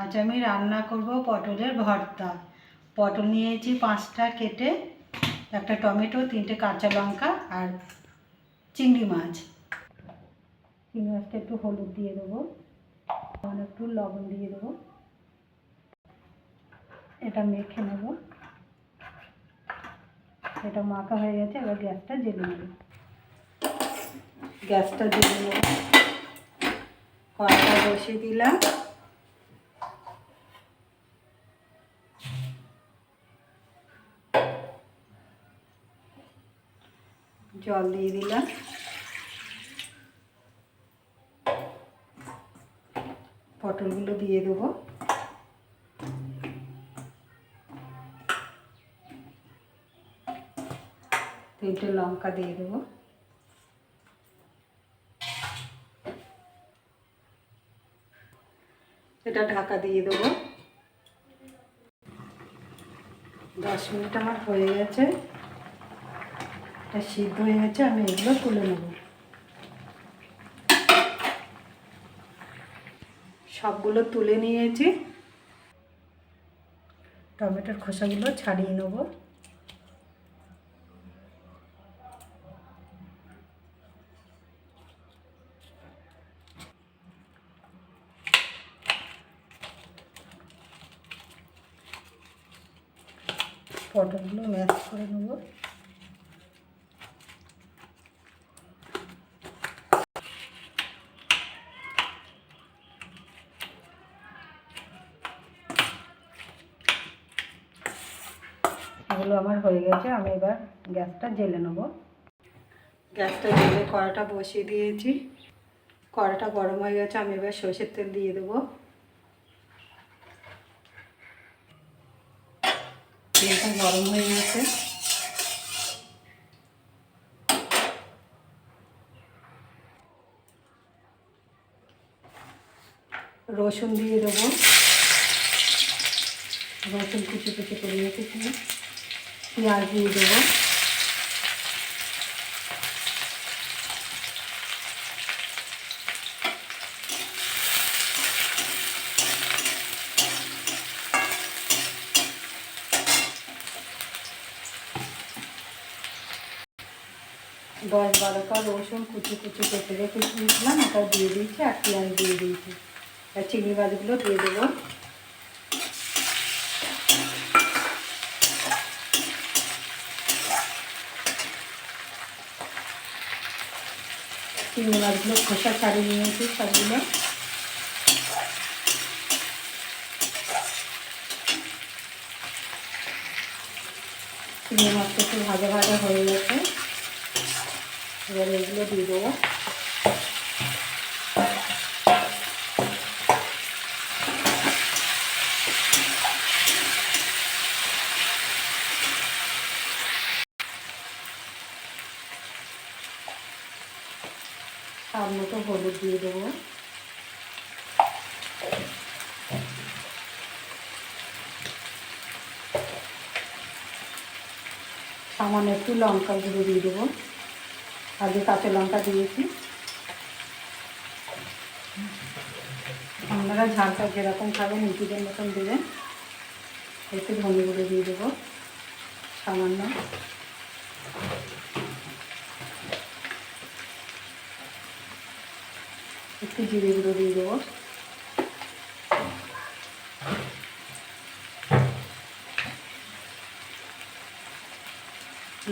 আজ আমি রান্না করব পটলের ভর্তা। পটল নিয়েছি পাঁচটা কেটে, একটা টমেটো, তিনটে কাঁচা লঙ্কা আর চিংড়ি মাছ। চিংড়ি মাছটা একটু হলুদ দিয়ে দেবো একটু লবণ দিয়ে দেবো। এটা মেখে নেব। এটা মাখা হয়ে গেছে, এবার গ্যাসটা জেলে নেব। গ্যাসটা জেলে নেব। কড়াটা বসিয়ে দিলাম। জল দিয়ে দিলাম। পটলগুলো দিয়ে দেবো। তিনটে লঙ্কা দিয়ে দেবো। এটা ঢাকা দিয়ে দেবো। দশ মিনিট আমার হয়ে গেছে। এটা সিদ্ধ হয়ে গেছে, আমি এগুলো তুলে নেব। সবগুলো তুলে নিয়েছি। টমেটোর খোসাগুলো ছাড়িয়ে নেব। পটলগুলো ম্যাশ করে নেব। এগুলো আমার হয়ে গেছে, আমি এবার গ্যাসটা জেলে নেব। গ্যাসটা জেলে কড়াটা বসিয়ে দিয়েছি। কড়াটা গরম হয়ে গেছে, আমি এবার সর্ষের তেল দিয়ে দেবো। তেলটা গরম হয়ে গেছে। রসুন দিয়ে দেবো। রসুন কুচি কুচি করে রেখেছি। পেঁয়াজ দিয়ে দেবো। দশ বারোটা রসুন কুচি কুচি কেটে রেখে দিয়েছিলাম, ওটা দিয়ে দিয়েছি আর পেঁয়াজ দিয়ে দিয়েছি। আর চিংড়ি মাছগুলো দিয়ে দেবো। চিংড়ি মাছগুলো খোসা ছাড়িয়ে নিয়েছি সবগুলো। চিংড়ি মাছটা একটু ভাজা ভাজা হয়ে গেছে। এবার এগুলো দিয়ে দেবো। স্বাদ মতো হলুদ দিয়ে দেবো। সামান্য একটু লঙ্কা গুঁড়ো দিয়ে দেবো। আগে কাঁচা লঙ্কা দিয়েছি। আপনারা ঝালটা যেরকম খাবেন, নিজেদের মতন দেবেন। একটু ধনে গুঁড়ো দিয়ে দেবো। সামান্য। একটু জিরে দিয়ে দেবো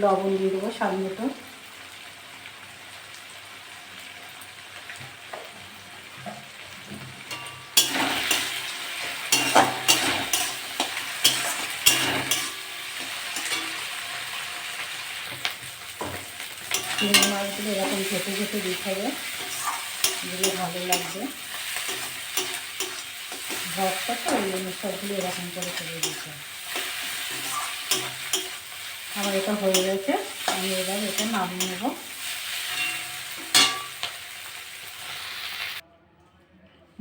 লবণ দিয়ে দেবো স্বাদ মতো এরকম ঘেটে ঘেটে দিতে হবে। দিলে ভালো লাগবে। ভর্তা তো ওই জন্য সবগুলো এরকম করে করে দিতে আমার এটা হয়ে গেছে, আমি এবার এটা নামিয়ে নেব।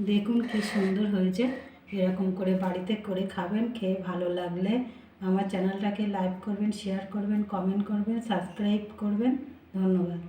দেখুন কি সুন্দর হয়েছে, এরকম করে বাড়িতে করে খাবেন, খেয়ে ভালো লাগলে আমার চ্যানেলটাকে লাইক করবেন, শেয়ার করবেন, কমেন্ট করবেন, সাবস্ক্রাইব করবেন। ধন্যবাদ।